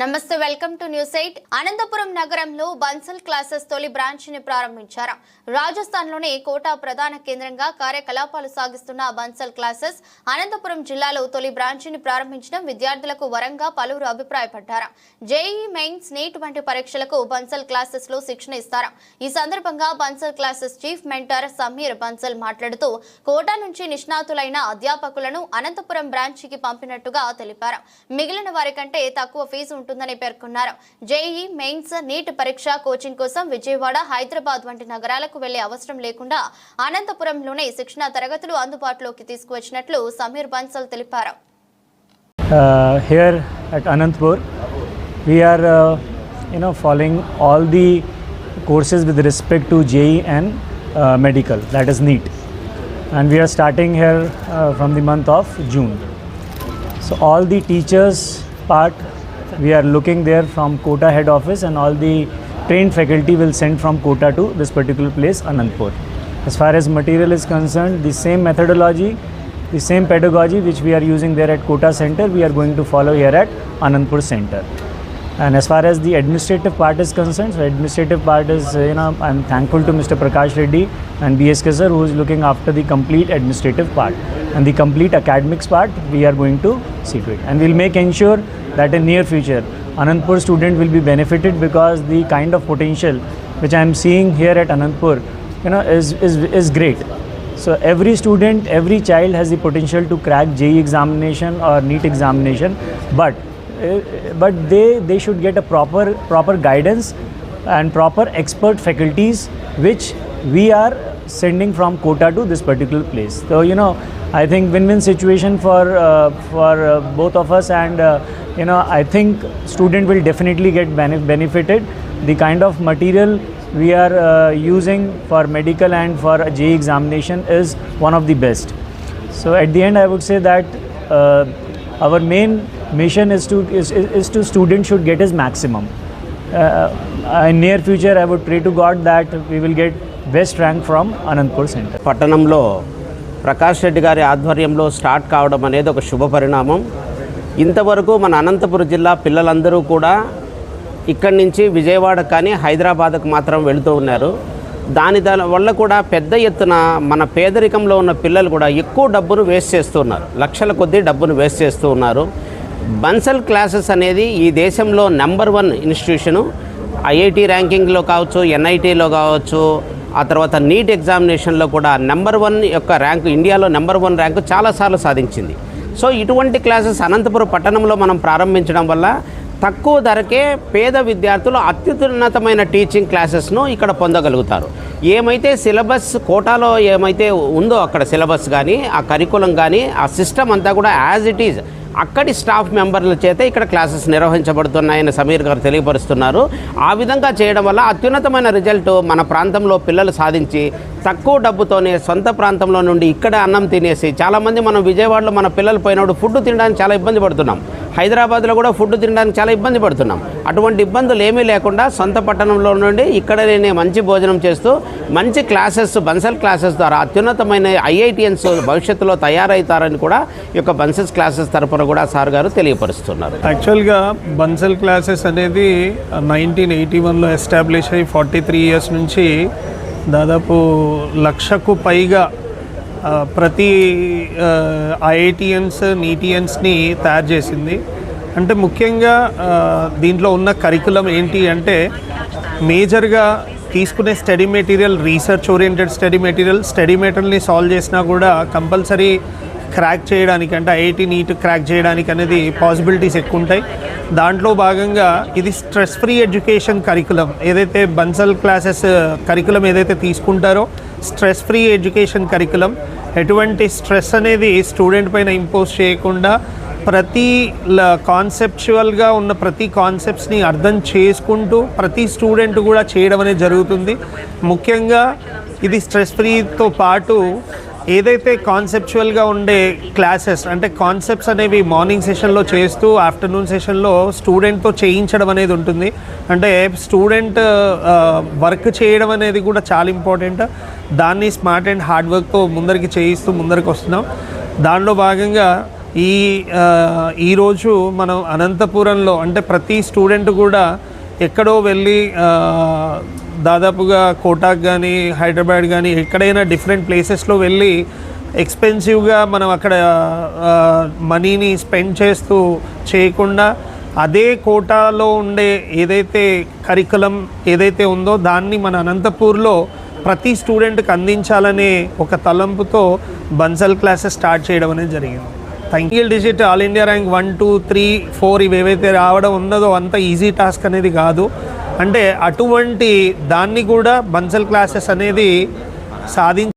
నమస్తే welcome to news eight. Anantapuram నగరంలో Bansal classes తొలి బ్రాంచ్ని ప్రారంభించారు. రాజస్థాన్లోని కోటా ప్రధాన కేంద్రంగా కార్యకలాపాలు సాగిస్తున్న బన్సల్ క్లాసెస్ అనంతపురం జిల్లాలో తొలి బ్రాంచ్ని ప్రారంభించడం విద్యార్థులకు వరంగా పలువురు అభిప్రాయపడ్డారు. జేఈ మెయిన్స్ నీట్ వంటి పరీక్షలకు బన్సల్ క్లాసెస్లో శిక్షణ ఇస్తారు. ఈ సందర్భంగా Bansal classes chief mentor Sameer Bansal మాట్లాడుతూ కోటా నుంచి నిష్ణాతులైన అధ్యాపకులను అనంతపురం బ్రాంచ్కి పంపినట్టుగా తెలిపారు. మిగిలిన వారి కంటే తక్కువ ఫీజు ఉంటుందని పేర్కొన్నారు జేఈ మెయిన్స్ నీట్ పరీక్ష కోచింగ్ కోసం విజయవాడ హైదరాబాద్ వంటి నగరాలకు వెళ్ళే అవసరం లేకుండా అనంతపురంలోనే శిక్షణ తరగతులు అందుబాటులోకి తీసుకువచ్చినట్లు సమీర్ బన్సల్ తెలిపారు uh, here at Anantpur. We are, uh, you know, following all the courses with respect to JE and uh, medical, that is NEET. And we are starting here uh, from the month of June. So all the teachers part, we are looking there from Kota head office and all the trained faculty will send from Kota to this particular place, Anandpur. As far as material is concerned, the same methodology, the same pedagogy which we are using there at Kota center, we are going to follow here at Anandpur center. And as far as the administrative part is concerned, so administrative part is, you know, I'm thankful to Mr. Prakash Reddy and BSK sir who is looking after the complete administrative part. And the complete academics part, we are going to see to it. And we'll make ensure that in near future, Anandpur student will be benefited because the kind of potential which I am seeing here at Anandpur, you know, is, is, is great. So every student, every child has the potential to crack JE examination or NEET examination, but uh, but they they should get a proper proper guidance and proper expert faculties which we are sending from Kota to this particular place. So you know, I think win-win situation for uh, for uh, both of us, and uh, you know, I think student will definitely get bene- benefited. The kind of material we are uh, using for medical and for JE examination is one of the best. So at the end, I would say that uh, our main mission is to is, is, is to student should get his maximum. Uh, in near future, I would pray to God that we will get best rank from Anantapur centre. పట్టణంలో ప్రకాష్ రెడ్డి గారి ఆధ్వర్యంలో start కావడం అనేది ఒక శుభ పరిణామం. ఇంతవరకు మన అనంతపురం జిల్లా పిల్లలందరూ కూడా ఇక్కడి నుంచి విజయవాడ కానీ హైదరాబాద్కు మాత్రం వెళుతూ ఉన్నారు. దాని దాని వల్ల కూడా పెద్ద ఎత్తున మన పేదరికంలో ఉన్న పిల్లలు కూడా ఎక్కువ డబ్బును వేస్ట్ చేస్తూ ఉన్నారు. లక్షల కొద్దీ డబ్బును వేస్ట్ చేస్తూ ఉన్నారు. బన్సల్ క్లాసెస్ అనేది ఈ దేశంలో నెంబర్ వన్ ఇన్స్టిట్యూషను. ఐఐటి ర్యాంకింగ్లో కావచ్చు ఎన్ఐటీలో కావచ్చు ఆ తర్వాత నీట్ ఎగ్జామినేషన్లో కూడా నెంబర్ వన్ యొక్క ర్యాంకు ఇండియాలో నెంబర్ వన్ ర్యాంకు చాలాసార్లు సాధించింది. సో ఇటువంటి క్లాసెస్ అనంతపురం పట్టణంలో మనం ప్రారంభించడం వల్ల తక్కువ ధరకే పేద విద్యార్థులు అత్యున్నతమైన టీచింగ్ క్లాసెస్ను ఇక్కడ పొందగలుగుతారు. ఏమైతే సిలబస్ కోటాలో ఏమైతే ఉందో అక్కడ సిలబస్ కానీ ఆ కరికులం కానీ ఆ సిస్టమ్ అంతా కూడా యాజ్ ఇట్ ఈజ్. అక్కడి స్టాఫ్ మెంబర్ల చేత ఇక్కడ క్లాసెస్ నిర్వహించబడుతున్నాయని సమీర్ గారు తెలియపరుస్తున్నారు. ఆ విధంగా చేయడం వల్ల అత్యున్నతమైన రిజల్ట్ మన ప్రాంతంలో పిల్లలు సాధించి తక్కువ డబ్బుతోనే సొంత ప్రాంతంలో నుండి ఇక్కడ అన్నం తినేసి చాలామంది మనం విజయవాడలో మన పిల్లలు పోయినప్పుడు ఫుడ్ తినడానికి చాలా ఇబ్బంది పడుతున్నాం. హైదరాబాద్లో కూడా ఫుడ్ తినడానికి చాలా ఇబ్బంది పడుతున్నాం. అటువంటి ఇబ్బందులు ఏమీ లేకుండా సొంత పట్టణంలో నుండి ఇక్కడనే మంచి భోజనం చేస్తూ మంచి క్లాసెస్ బన్సల్ క్లాసెస్ ద్వారా అత్యున్నతమైన ఐఐటిఎన్స్ భవిష్యత్తులో తయారవుతారని కూడా ఈ యొక్క బన్సెస్ క్లాసెస్ తరపున కూడా సార్ గారు తెలియపరుస్తున్నారు. యాక్చువల్గా బన్సల్ క్లాసెస్ అనేది నైన్టీన్ ఎయిటీ వన్లో ఎస్టాబ్లిష్ అయ్యి ఫార్టీ త్రీ ఇయర్స్ నుంచి దాదాపు లక్షకు పైగా uh, ప్రతి uh, ఐఐటిఎన్స్ నీటిఎన్స్ని తయారు చేసింది. అంటే ముఖ్యంగా uh, దీంట్లో ఉన్న కరికులం ఏంటి అంటే మేజర్గా తీసుకునే study material research oriented study material study మెటీరియల్ని సాల్వ్ చేసినా కూడా కంపల్సరీ క్రాక్ చేయడానికి అంటే ఐఐటి నీట్ క్రాక్ చేయడానికి అనేది పాసిబిలిటీస్ ఎక్కువ ఉంటాయి దాంట్లో భాగంగా ఇది స్ట్రెస్ ఫ్రీ ఎడ్యుకేషన్ కరికులం ఏదైతే బన్సల్ క్లాసెస్ కరికులం ఏదైతే తీసుకుంటారో స్ట్రెస్ ఫ్రీ ఎడ్యుకేషన్ కరికులం ఎటువంటి స్ట్రెస్ అనేది స్టూడెంట్ పైన ఇంపోజ్ చేయకుండా ప్రతి కాన్సెప్చువల్గా ఉన్న ప్రతి కాన్సెప్ట్స్ని అర్థం చేసుకుంటూ ప్రతి స్టూడెంట్ కూడా చేయడం అనేది జరుగుతుంది. ముఖ్యంగా ఇది స్ట్రెస్ ఫ్రీతో పాటు ఏదైతే కాన్సెప్చువల్గా ఉండే క్లాసెస్ అంటే కాన్సెప్ట్స్ అనేవి మార్నింగ్ సెషన్లో చేస్తూ ఆఫ్టర్నూన్ సెషన్లో స్టూడెంట్తో చేయించడం అనేది ఉంటుంది. అంటే స్టూడెంట్ వర్క్ చేయడం అనేది కూడా చాలా ఇంపార్టెంట్ దాన్ని స్మార్ట్ అండ్ హార్డ్ వర్క్తో ముందరికి చేయిస్తూ ముందరికి వస్తున్నాం. దానిలో భాగంగా ఈ ఈరోజు మనం అనంతపురంలో అంటే ప్రతి స్టూడెంట్ కూడా ఎక్కడో వెళ్ళి దాదాపుగా కోటాక్ కానీ హైదరాబాద్ కానీ ఎక్కడైనా డిఫరెంట్ ప్లేసెస్లో వెళ్ళి ఎక్స్పెన్సివ్గా మనం అక్కడ మనీని స్పెండ్ చేస్తూ చేయకుండా అదే కోటాలో ఉండే ఏదైతే కరికులం ఏదైతే ఉందో దాన్ని మన అనంతపూర్లో ప్రతి స్టూడెంట్కి అందించాలనే ఒక తలంపుతో బన్సల్ క్లాసెస్ స్టార్ట్ చేయడం అనేది జరిగింది. You digit all India rank one two three four ఇవి ఏవైతే రావడం ఉన్నదో అంత ఈజీ టాస్క్ అనేది కాదు. అంటే అటువంటి దాన్ని కూడా బన్సల్ క్లాసెస్ అనేది సాధించ